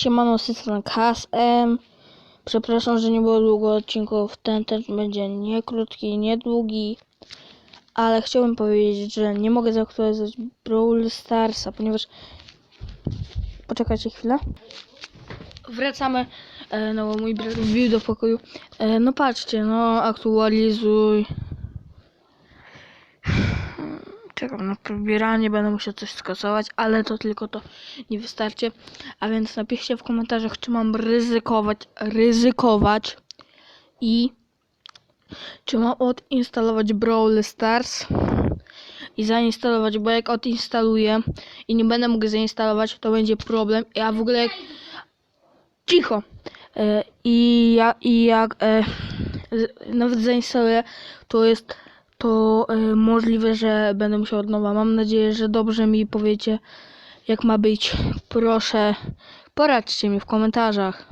Siemano, system KSM. Przepraszam, że nie było długo odcinków. Ten też będzie nie krótki, nie długi. Ale chciałbym powiedzieć, że nie mogę zaktualizować Brawl Starsa, ponieważ... Poczekajcie chwilę. Wracamy. E, no, bo mój brat wbił do pokoju. E, no patrzcie, no aktualizuj. Czekam na pobieranie, będę musiał coś skasować, ale to tylko to nie wystarczy. A więc napiszcie w komentarzach, czy mam ryzykować, ryzykować i czy mam odinstalować Brawl Stars i zainstalować, bo jak odinstaluję i nie będę mógł zainstalować, to będzie problem. Ja w ogóle jak... Cicho! E, I, ja, i jak e, nawet zainstaluję, to jest to e, możliwe, że będę musiał od nowa. Mam nadzieję, że dobrze mi powiecie, jak ma być. Proszę, poradźcie mi w komentarzach.